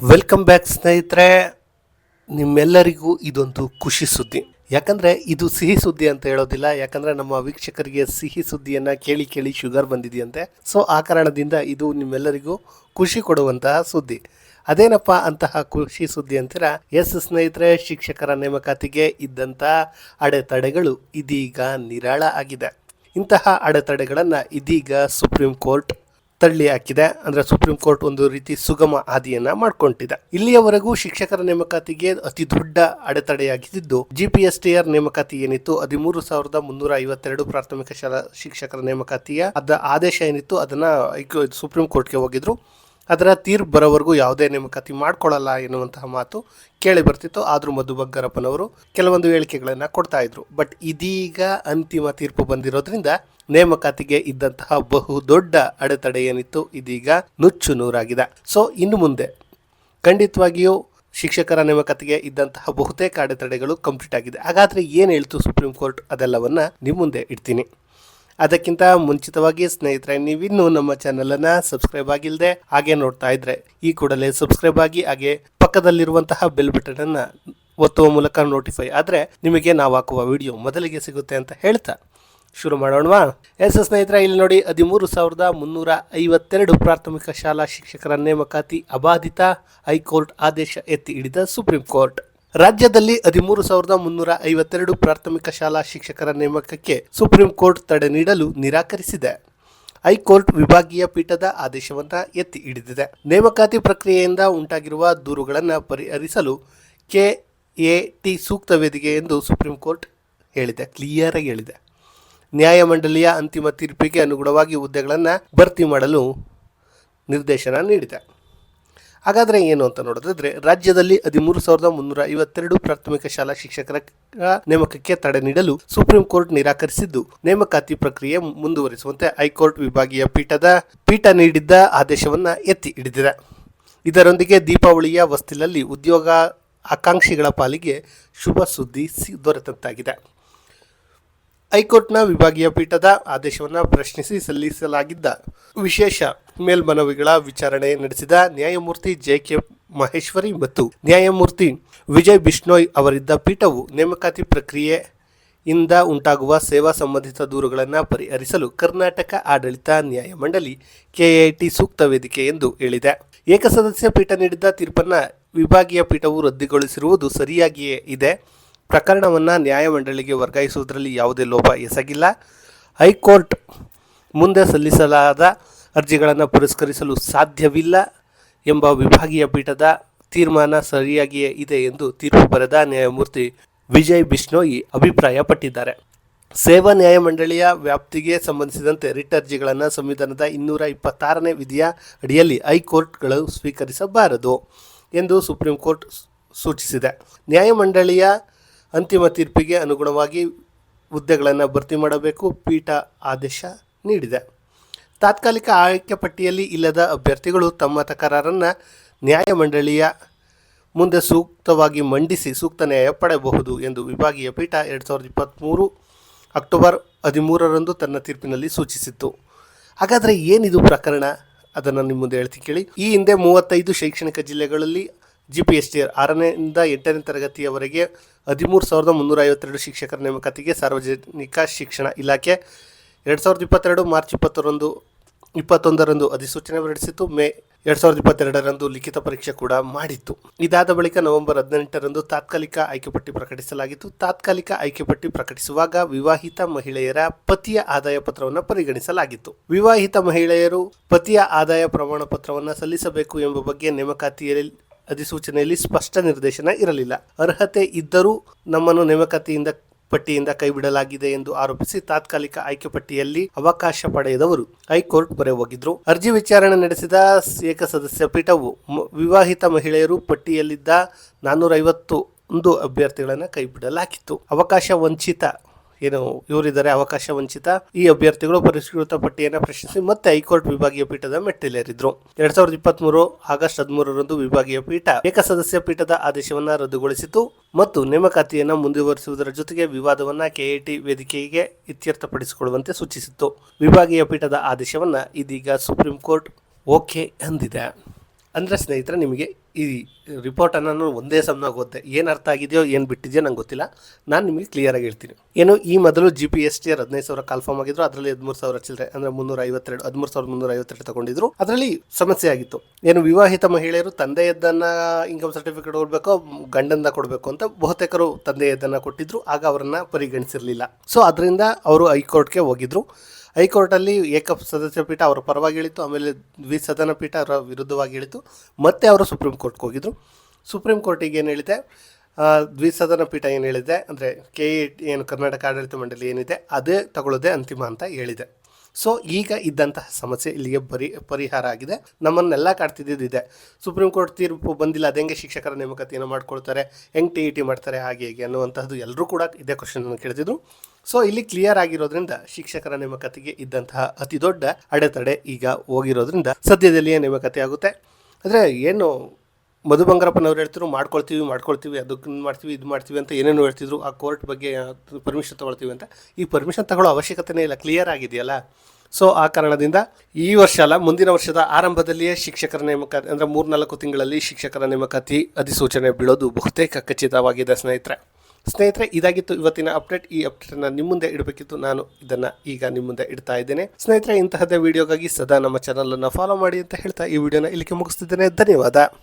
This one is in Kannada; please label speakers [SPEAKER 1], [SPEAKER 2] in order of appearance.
[SPEAKER 1] ವೆಲ್ಕಮ್ ಬ್ಯಾಕ್ ಸ್ನೇಹಿತರೆ. ನಿಮ್ಮೆಲ್ಲರಿಗೂ ಇದೊಂದು ಖುಷಿ ಸುದ್ದಿ. ಯಾಕಂದರೆ ಇದು ಸಿಹಿ ಸುದ್ದಿ ಅಂತ ಹೇಳೋದಿಲ್ಲ. ಯಾಕಂದರೆ ನಮ್ಮ ವೀಕ್ಷಕರಿಗೆ ಸಿಹಿ ಸುದ್ದಿಯನ್ನು ಕೇಳಿ ಕೇಳಿ ಶುಗರ್ ಬಂದಿದೆಯಂತೆ. ಸೊ ಆ ಕಾರಣದಿಂದ ಇದು ನಿಮ್ಮೆಲ್ಲರಿಗೂ ಖುಷಿ ಕೊಡುವಂತಹ ಸುದ್ದಿ. ಅದೇನಪ್ಪ ಅಂತಹ ಖುಷಿ ಸುದ್ದಿ ಅಂತೀರ? ಎಸ್ ಸ್ನೇಹಿತರೆ, ಶಿಕ್ಷಕರ ನೇಮಕಾತಿಗೆ ಇದ್ದಂಥ ಅಡೆತಡೆಗಳು ಇದೀಗ ನಿರಾಳ ಆಗಿದೆ. ಇಂತಹ ಅಡೆತಡೆಗಳನ್ನು ಇದೀಗ ಸುಪ್ರೀಂ ಕೋರ್ಟ್ ತಳ್ಳಿ ಹಾಕಿದೆ. ಅಂದ್ರೆ ಸುಪ್ರೀಂ ಕೋರ್ಟ್ ಒಂದು ರೀತಿ ಸುಗಮ ಹಾದಿಯನ್ನ ಮಾಡ್ಕೊಂಡಿದೆ ಇಲ್ಲಿಯವರೆಗೂ ಶಿಕ್ಷಕರ ನೇಮಕಾತಿಗೆ ಅತಿ ದೊಡ್ಡ ಅಡೆತಡೆಯಾಗಿದ್ದು G P S T R ನೇಮಕಾತಿ ಏನಿತ್ತು, ಹದಿಮೂರು ಸಾವಿರದ ಮುನ್ನೂರ ಐವತ್ತೆರಡು ಪ್ರಾಥಮಿಕ ಶಾಲಾ ಶಿಕ್ಷಕರ ನೇಮಕಾತಿಯ ಅದ ಆದೇಶ ಏನಿತ್ತು, ಅದನ್ನ ಸುಪ್ರೀಂ ಕೋರ್ಟ್ಗೆ ಹೋಗಿದ್ರು. ಅದರ ತೀರ್ಪು ಬರೋವರೆಗೂ ಯಾವುದೇ ನೇಮಕಾತಿ ಮಾಡ್ಕೊಳ್ಳಲ್ಲ ಎನ್ನುವಂತಹ ಮಾತು ಕೇಳಿ ಬರ್ತಿತ್ತು. ಆದರೂ ಮಧು ಬಗ್ಗರಪ್ಪನವರು ಕೆಲವೊಂದು ಹೇಳಿಕೆಗಳನ್ನು ಕೊಡ್ತಾ ಇದ್ರು. ಬಟ್ ಇದೀಗ ಅಂತಿಮ ತೀರ್ಪು ಬಂದಿರೋದ್ರಿಂದ ನೇಮಕಾತಿಗೆ ಇದ್ದಂತಹ ಬಹು ದೊಡ್ಡ ಅಡೆತಡೆ ಏನಿತ್ತು, ಇದೀಗ ನುಚ್ಚು ನೂರಾಗಿದೆ. ಸೊ ಇನ್ನು ಮುಂದೆ ಖಂಡಿತವಾಗಿಯೂ ಶಿಕ್ಷಕರ ನೇಮಕಾತಿಗೆ ಇದ್ದಂತಹ ಬಹುತೇಕ ಅಡೆತಡೆಗಳು ಕಂಪ್ಲೀಟ್ ಆಗಿದೆ. ಹಾಗಾದರೆ ಏನು ಹೇಳ್ತು ಸುಪ್ರೀಂ ಕೋರ್ಟ್ ಅದೆಲ್ಲವನ್ನು ನಿಮ್ಮ ಮುಂದೆ ಇಡ್ತೀನಿ. ಅದಕ್ಕಿಂತ ಮುಂಚಿತವಾಗಿ ಸ್ನೇಹಿತರೆ, ನೀವಿನ್ನೂ ನಮ್ಮ ಚಾನಲನ್ನು ಸಬ್ಸ್ಕ್ರೈಬ್ ಆಗಿಲ್ಲದೆ ಹಾಗೆ ನೋಡ್ತಾ ಇದ್ರೆ, ಈ ಕೂಡಲೇ ಸಬ್ಸ್ಕ್ರೈಬ್ ಆಗಿ ಹಾಗೆ ಪಕ್ಕದಲ್ಲಿರುವಂತಹ ಬೆಲ್ ಬಟನ್ ಅನ್ನ ಒತ್ತುವ ಮೂಲಕ ನೋಟಿಫೈ ಆದರೆ ನಿಮಗೆ ನಾವು ಹಾಕುವ ವಿಡಿಯೋ ಮೊದಲಿಗೆ ಸಿಗುತ್ತೆ ಅಂತ ಹೇಳ್ತಾ ಶುರು ಮಾಡೋಣವಾ? ಎಸ್, ಸ್ನೇಹಿತರೆ, ಇಲ್ಲಿ ನೋಡಿ ಹದಿಮೂರು ಸಾವಿರದ ಮುನ್ನೂರ ಐವತ್ತೆರಡು ಪ್ರಾಥಮಿಕ ಶಾಲಾ ಶಿಕ್ಷಕರ ನೇಮಕಾತಿ ಅಬಾಧಿತ ಹೈಕೋರ್ಟ್ ಆದೇಶ ಎತ್ತಿ ಹಿಡಿದ ಸುಪ್ರೀಂ ಕೋರ್ಟ್. ರಾಜ್ಯದಲ್ಲಿ ಹದಿಮೂರು ಸಾವಿರದ ಮುನ್ನೂರ ಐವತ್ತೆರಡು ಪ್ರಾಥಮಿಕ ಶಾಲಾ ಶಿಕ್ಷಕರ ನೇಮಕಕ್ಕೆ ಸುಪ್ರೀಂ ಕೋರ್ಟ್ ತಡೆ ನೀಡಲು ನಿರಾಕರಿಸಿದೆ. ಹೈಕೋರ್ಟ್ ವಿಭಾಗೀಯ ಪೀಠದ ಆದೇಶವನ್ನು ಎತ್ತಿ ಹಿಡಿದಿದೆ. ನೇಮಕಾತಿ ಪ್ರಕ್ರಿಯೆಯಿಂದ ಉಂಟಾಗಿರುವ ದೂರುಗಳನ್ನು ಪರಿಹರಿಸಲು ಕೆಎಟಿ ಸೂಕ್ತ ವೇದಿಕೆ ಎಂದು ಸುಪ್ರೀಂ ಕೋರ್ಟ್ ಹೇಳಿದೆ, ಕ್ಲಿಯರ್ ಆಗಿ ಹೇಳಿದೆ. ನ್ಯಾಯಮಂಡಳಿಯ ಅಂತಿಮ ತೀರ್ಪಿಗೆ ಅನುಗುಣವಾಗಿ ಹುದ್ದೆಗಳನ್ನು ಭರ್ತಿ ಮಾಡಲು ನಿರ್ದೇಶನ ನೀಡಿದೆ. ಹಾಗಾದರೆ ಏನು ಅಂತ ನೋಡೋದಾದ್ರೆ, ರಾಜ್ಯದಲ್ಲಿ ಹದಿಮೂರು ಸಾವಿರದ ಮುನ್ನೂರ ಐವತ್ತೆರಡು ಪ್ರಾಥಮಿಕ ಶಾಲಾ ಶಿಕ್ಷಕರ ನೇಮಕಕ್ಕೆ ತಡೆ ನೀಡಲು ಸುಪ್ರೀಂ ಕೋರ್ಟ್ ನಿರಾಕರಿಸಿದ್ದು. ನೇಮಕಾತಿ ಪ್ರಕ್ರಿಯೆ ಮುಂದುವರಿಸುವಂತೆ ಹೈಕೋರ್ಟ್ ವಿಭಾಗೀಯ ಪೀಠದ ಪೀಠ ನೀಡಿದ್ದ ಆದೇಶವನ್ನು ಎತ್ತಿ ಹಿಡಿದಿದೆ. ಇದರೊಂದಿಗೆ ದೀಪಾವಳಿಯ ವಸ್ತಿಲಲ್ಲಿ ಉದ್ಯೋಗ ಆಕಾಂಕ್ಷಿಗಳ ಪಾಲಿಗೆ ಶುಭ ಸುದ್ದಿ ದೊರೆತಂತಾಗಿದೆ. ಹೈಕೋರ್ಟ್ನ ವಿಭಾಗೀಯ ಪೀಠದ ಆದೇಶವನ್ನು ಪ್ರಶ್ನಿಸಿ ಸಲ್ಲಿಸಲಾಗಿದ್ದ ವಿಶೇಷ ಮೇಲ್ಮನವಿಗಳ ವಿಚಾರಣೆ ನಡೆಸಿದ ನ್ಯಾಯಮೂರ್ತಿ ಜೆ ಕೆ ಮಹೇಶ್ವರಿ ಮತ್ತು ನ್ಯಾಯಮೂರ್ತಿ ವಿಜಯ್ ಬಿಷ್ಣೋಯ್ ಅವರಿದ್ದ ಪೀಠವು ನೇಮಕಾತಿ ಪ್ರಕ್ರಿಯೆ ಇಂದ ಉಂಟಾಗುವ ಸೇವಾ ಸಂಬಂಧಿತ ದೂರುಗಳನ್ನು ಪರಿಹರಿಸಲು ಕರ್ನಾಟಕ ಆಡಳಿತ ನ್ಯಾಯಮಂಡಳಿ ಕೆಐಟಿ ಸೂಕ್ತ ವೇದಿಕೆ ಎಂದು ಹೇಳಿದೆ. ಏಕಸದಸ್ಯ ಪೀಠ ನೀಡಿದ್ದ ತೀರ್ಪನ್ನು ವಿಭಾಗೀಯ ಪೀಠವು ರದ್ದುಗೊಳಿಸಿರುವುದು ಸರಿಯಾಗಿಯೇ ಇದೆ. ಪ್ರಕರಣವನ್ನು ನ್ಯಾಯಮಂಡಳಿಗೆ ವರ್ಗಾಯಿಸುವುದರಲ್ಲಿ ಯಾವುದೇ ಲೋಪ ಎಸಗಿಲ್ಲ. ಹೈಕೋರ್ಟ್ ಮುಂದೆ ಸಲ್ಲಿಸಲಾದ ಅರ್ಜಿಗಳನ್ನು ಪುರಸ್ಕರಿಸಲು ಸಾಧ್ಯವಿಲ್ಲ ಎಂಬ ವಿಭಾಗೀಯ ಪೀಠದ ತೀರ್ಮಾನ ಸರಿಯಾಗಿಯೇ ಇದೆ ಎಂದು ತೀರ್ಪು ಬರೆದ ನ್ಯಾಯಮೂರ್ತಿ ವಿಜಯ್ ಬಿಷ್ಣೋಯಿ ಅಭಿಪ್ರಾಯಪಟ್ಟಿದ್ದಾರೆ. ಸೇವಾ ನ್ಯಾಯಮಂಡಳಿಯ ವ್ಯಾಪ್ತಿಗೆ ಸಂಬಂಧಿಸಿದಂತೆ ರಿಟ್ ಅರ್ಜಿಗಳನ್ನು ಸಂವಿಧಾನದ ಇನ್ನೂರ ಇಪ್ಪತ್ತಾರನೇ ವಿಧಿಯ ಅಡಿಯಲ್ಲಿ ಹೈಕೋರ್ಟ್ಗಳು ಸ್ವೀಕರಿಸಬಾರದು ಎಂದು ಸುಪ್ರೀಂ ಕೋರ್ಟ್ ಸೂಚಿಸಿದೆ. ನ್ಯಾಯಮಂಡಳಿಯ ಅಂತಿಮ ತೀರ್ಪಿಗೆ ಅನುಗುಣವಾಗಿ ಹುದ್ದೆಗಳನ್ನು ಭರ್ತಿ ಮಾಡಬೇಕು, ಪೀಠ ಆದೇಶ ನೀಡಿದೆ. ತಾತ್ಕಾಲಿಕ ಆಯ್ಕೆ ಪಟ್ಟಿಯಲ್ಲಿ ಇಲ್ಲದ ಅಭ್ಯರ್ಥಿಗಳು ತಮ್ಮ ತಕರಾರನ್ನು ನ್ಯಾಯಮಂಡಳಿಯ ಮುಂದೆ ಸೂಕ್ತವಾಗಿ ಮಂಡಿಸಿ ಸೂಕ್ತ ನ್ಯಾಯ ಪಡೆಯಬಹುದು ಎಂದು ವಿಭಾಗೀಯ ಪೀಠ ಎರಡು ಸಾವಿರದ ಇಪ್ಪತ್ತ್ಮೂರು ಅಕ್ಟೋಬರ್ ಹದಿಮೂರರಂದು ತನ್ನ ತೀರ್ಪಿನಲ್ಲಿ ಸೂಚಿಸಿತ್ತು. ಹಾಗಾದರೆ ಏನಿದು ಪ್ರಕರಣ? ಅದನ್ನು ನಿಮ್ಮ ಮುಂದೆ ಹೇಳ್ತೀನಿ ಕೇಳಿ. ಈ ಹಿಂದೆ ಮೂವತ್ತೈದು ಶೈಕ್ಷಣಿಕ ಜಿಲ್ಲೆಗಳಲ್ಲಿ G P S T R ಆರನೆಯಿಂದ ಎಂಟನೇ ತರಗತಿಯವರೆಗೆ ಹದಿಮೂರು ಸಾವಿರದ ಮುನ್ನೂರ ಐವತ್ತೆರಡು ಶಿಕ್ಷಕರ ನೇಮಕಾತಿಗೆ ಸಾರ್ವಜನಿಕ ಶಿಕ್ಷಣ ಇಲಾಖೆ ಎರಡು ಸಾವಿರದ ಇಪ್ಪತ್ತೆರಡು ಮಾರ್ಚ್ ಇಪ್ಪತ್ತೊಂದು ಇಪ್ಪತ್ತೊಂದರಂದು ಅಧಿಸೂಚನೆ ಹೊರಡಿಸಿತ್ತು. ಮೇ ಎರಡ್ ಸಾವಿರದ ಇಪ್ಪತ್ತೆರಡರಂದು ಲಿಖಿತ ಪರೀಕ್ಷೆ ಕೂಡ ಮಾಡಿತ್ತು. ಇದಾದ ಬಳಿಕ ನವೆಂಬರ್ ಹದಿನೆಂಟರಂದು ತಾತ್ಕಾಲಿಕ ಆಯ್ಕೆಪಟ್ಟಿ ಪ್ರಕಟಿಸಲಾಗಿತ್ತು. ತಾತ್ಕಾಲಿಕ ಆಯ್ಕೆಪಟ್ಟಿ ಪ್ರಕಟಿಸುವಾಗ ವಿವಾಹಿತ ಮಹಿಳೆಯರ ಪತಿಯ ಆದಾಯ ಪತ್ರವನ್ನು ಪರಿಗಣಿಸಲಾಗಿತ್ತು. ವಿವಾಹಿತ ಮಹಿಳೆಯರು ಪತಿಯ ಆದಾಯ ಪ್ರಮಾಣ ಪತ್ರವನ್ನು ಸಲ್ಲಿಸಬೇಕು ಎಂಬ ಬಗ್ಗೆ ನೇಮಕಾತಿಯಲ್ಲಿ ಅಧಿಸೂಚನೆಯಲ್ಲಿ ಸ್ಪಷ್ಟ ನಿರ್ದೇಶನ ಇರಲಿಲ್ಲ. ಅರ್ಹತೆ ಇದ್ದರೂ ನಮ್ಮನ್ನು ನೇಮಕಾತಿಯಿಂದ ಪಟ್ಟಿಯಿಂದ ಕೈಬಿಡಲಾಗಿದೆ ಎಂದು ಆರೋಪಿಸಿ ತಾತ್ಕಾಲಿಕ ಆಯ್ಕೆ ಪಟ್ಟಿಯಲ್ಲಿ ಅವಕಾಶ ಪಡೆಯದವರು ಹೈಕೋರ್ಟ್ ಮೊರೆ ಹೋಗಿದ್ರು. ಅರ್ಜಿ ವಿಚಾರಣೆ ನಡೆಸಿದ ಏಕಸದಸ್ಯ ಪೀಠವು ವಿವಾಹಿತ ಮಹಿಳೆಯರು ಪಟ್ಟಿಯಲ್ಲಿದ್ದ ನಾನ್ನೂರ ಐವತ್ತು ಒಂದು ಅಭ್ಯರ್ಥಿಗಳನ್ನು ಕೈಬಿಡಲಾಗಿತ್ತು. ಅವಕಾಶ ವಂಚಿತ ಏನು ಇವರಿದ್ದಾರೆ ಅವಕಾಶ ವಂಚಿತ, ಈ ಅಭ್ಯರ್ಥಿಗಳು ಪರಿಷ್ಕೃತ ಪಟ್ಟಿಯನ್ನು ಪ್ರಶ್ನಿಸಿ ಮತ್ತೆ ಹೈಕೋರ್ಟ್ ವಿಭಾಗೀಯ ಪೀಠದ ಮೆಟ್ಟಿಲೇರಿದ್ರು. ಎರಡ್ ಸಾವಿರದ ಇಪ್ಪತ್ಮೂರು ಆಗಸ್ಟ್ ಹದಿಮೂರರಂದು ವಿಭಾಗೀಯ ಪೀಠ ಏಕಸದಸ್ಯ ಪೀಠದ ಆದೇಶವನ್ನು ರದ್ದುಗೊಳಿಸಿತು ಮತ್ತು ನೇಮಕಾತಿಯನ್ನು ಮುಂದುವರಿಸುವುದರ ಜೊತೆಗೆ ವಿವಾದವನ್ನು ಕೆಎಟಿ ವೇದಿಕೆಗೆ ಇತ್ಯರ್ಥಪಡಿಸಿಕೊಳ್ಳುವಂತೆ ಸೂಚಿಸಿತ್ತು. ವಿಭಾಗೀಯ ಪೀಠದ ಆದೇಶವನ್ನು ಇದೀಗ ಸುಪ್ರೀಂ ಕೋರ್ಟ್ ಓಕೆ ಅಂದಿದೆ. ಅಂದರೆ ಸ್ನೇಹಿತರೆ, ನಿಮಗೆ ಈ ರಿಪೋರ್ಟನ್ನು ನಾನು ಒಂದೇ ಸಮನಾಗಿ ಓದ್ದೆ ಏನು ಅರ್ಥ ಆಗಿದೆಯೋ, ಏನು ಬಿಟ್ಟಿದೆಯೋ ನಂಗೆ ಗೊತ್ತಿಲ್ಲ. ನಾನು ನಿಮಗೆ ಕ್ಲಿಯರಾಗಿ ಹೇಳ್ತೀನಿ. ಏನು, ಈ ಮೊದಲು G P S T R ಹದಿನೈದು ಸಾವಿರ ಕಾಲ್ಫಾರ್ಮ್ ಆಗಿದ್ರು, ಅದರಲ್ಲಿ ಹದಿಮೂರು ಸಾವಿರ ಚಿಲ್ಲರೆ, ಅಂದರೆ ಮುನ್ನೂರ ಐವತ್ತೆರಡು ಹದಿಮೂರು ಸಾವಿರದ ಮುನ್ನೂರ ಐವತ್ತೆರಡು ತಗೊಂಡಿದ್ರು. ಅದರಲ್ಲಿ ಸಮಸ್ಯೆ ಆಗಿತ್ತು. ಏನು, ವಿವಾಹಿತ ಮಹಿಳೆಯರು ತಂದೆಯದ್ದನ್ನು ಇನ್ಕಮ್ ಸರ್ಟಿಫಿಕೇಟ್ ಕೊಡಬೇಕು ಗಂಡಂದ ಕೊಡಬೇಕು ಅಂತ ಬಹುತೇಕರು ತಂದೆಯದ್ದನ್ನು ಕೊಟ್ಟಿದ್ರು. ಆಗ ಅವರನ್ನು ಪರಿಗಣಿಸಿರಲಿಲ್ಲ. ಸೊ ಅದರಿಂದ ಅವರು ಹೈಕೋರ್ಟ್ಗೆ ಹೋಗಿದ್ರು. ಹೈಕೋರ್ಟಲ್ಲಿ ಏಕ ಸದಸ್ಯ ಪೀಠ ಅವರ ಪರವಾಗಿ ಹೇಳಿತು ಆಮೇಲೆ ದ್ವಿಸದನ ಪೀಠ ಅವರ ವಿರುದ್ಧವಾಗಿ ಇಳಿತು ಮತ್ತೆ ಅವರು ಸುಪ್ರೀಂ ಕೋರ್ಟ್ಗೆ ಹೋಗಿದ್ರು. ಸುಪ್ರೀಂ ಕೋರ್ಟಿಗೆ ಏನು ಹೇಳಿದೆ? ದ್ವಿಸದನ ಪೀಠ ಏನು ಹೇಳಿದೆ? ಅಂದರೆ ಕೆ ಏನು ಕರ್ನಾಟಕ ಆಡಳಿತ ಮಂಡಳಿ ಏನಿದೆ, ಅದೇ ತಗೊಳ್ಳೋದೇ ಅಂತಿಮ ಅಂತ ಹೇಳಿದೆ. ಸೊ ಈಗ ಇದ್ದಂತಹ ಸಮಸ್ಯೆ ಇಲ್ಲಿಗೆ ಪರಿ ಪರಿಹಾರ ಆಗಿದೆ. ನಮ್ಮನ್ನೆಲ್ಲ ಕಾಡ್ತಿದ್ದಿದ್ದು ಇದೆ ಸುಪ್ರೀಂ ಕೋರ್ಟ್ ತೀರ್ಪು ಬಂದಿಲ್ಲ, ಅದು ಹೆಂಗೆ ಶಿಕ್ಷಕರ ನೇಮಕಾತಿಯನ್ನು ಮಾಡ್ಕೊಳ್ತಾರೆ, ಹೆಂಗೆ ಟಿ ಇ ಟಿ ಮಾಡ್ತಾರೆ, ಹಾಗೆ ಹೀಗೆ ಅನ್ನುವಂಥದ್ದು ಎಲ್ಲರೂ ಕೂಡ ಇದೇ ಕ್ವಶನ್ ಕೇಳ್ತಿದ್ರು. ಸೊ ಇಲ್ಲಿ ಕ್ಲಿಯರ್ ಆಗಿರೋದ್ರಿಂದ ಶಿಕ್ಷಕರ ನೇಮಕಾತಿಗೆ ಇದ್ದಂತಹ ಅತಿ ದೊಡ್ಡ ಅಡೆತಡೆ ಈಗ ಹೋಗಿರೋದ್ರಿಂದ ಸದ್ಯದಲ್ಲಿಯೇ ನೇಮಕಾತಿ ಆಗುತ್ತೆ ಆದರೆ ಏನು ಮಧು ಬಂಗಾರಪ್ಪನವ್ರು ಹೇಳ್ತಿದ್ರು, ಮಾಡ್ಕೊಳ್ತೀವಿ ಮಾಡ್ಕೊಳ್ತೀವಿ, ಅದಕ್ಕೆ ಮಾಡ್ತೀವಿ, ಇದು ಮಾಡ್ತೀವಿ ಅಂತ ಏನೇನು ಹೇಳ್ತಿದ್ರು. ಆ ಕೋರ್ಟ್ ಬಗ್ಗೆ ಪರ್ಮಿಷನ್ ತೊಗೊಳ್ತೀವಿ ಅಂತ. ಈ ಪರ್ಮಿಷನ್ ತಗೊಳ್ಳೋ ಅವಶ್ಯಕತೆನೇ ಇಲ್ಲ ಕ್ಲಿಯರ್ ಆಗಿದೆಯಲ್ಲ. ಸೊ ಆ ಕಾರಣದಿಂದ ಈ ವರ್ಷ ಅಲ್ಲ, ಮುಂದಿನ ವರ್ಷದ ಆರಂಭದಲ್ಲಿಯೇ ಶಿಕ್ಷಕರ ನೇಮಕಾತಿ ಅಂದರೆ ಮೂರ್ನಾಲ್ಕು ತಿಂಗಳಲ್ಲಿ ಶಿಕ್ಷಕರ ನೇಮಕಾತಿ ಅಧಿಸೂಚನೆ ಬೀಳೋದು ಬಹುತೇಕ ಖಚಿತವಾಗಿದೆ, ಸ್ನೇಹಿತರೆ. ಸ್ನೇಹಿತರೆ, ಇದಾಗಿತ್ತು ಇವತ್ತಿನ ಅಪ್ಡೇಟ್ ಈ ಅಪ್ಡೇಟನ್ನು ನಿಮ್ಮ ಮುಂದೆ ಇಡಬೇಕಿತ್ತು. ನಾನು ಇದನ್ನು ಈಗ ನಿಮ್ಮ ಮುಂದೆ ಇಡ್ತಾ ಇದ್ದೇನೆ. ಸ್ನೇಹಿತರೆ, ಇಂತಹದ್ದೇ ವಿಡಿಯೋಗಾಗಿ ಸದಾ ನಮ್ಮ ಚಾನಲನ್ನು ಫಾಲೋ ಮಾಡಿ ಅಂತ ಹೇಳ್ತಾ ಈ ವಿಡಿಯೋನ ಇಲ್ಲಿಗೆ ಮುಗಿಸ್ತಿದ್ದೇನೆ. ಧನ್ಯವಾದ.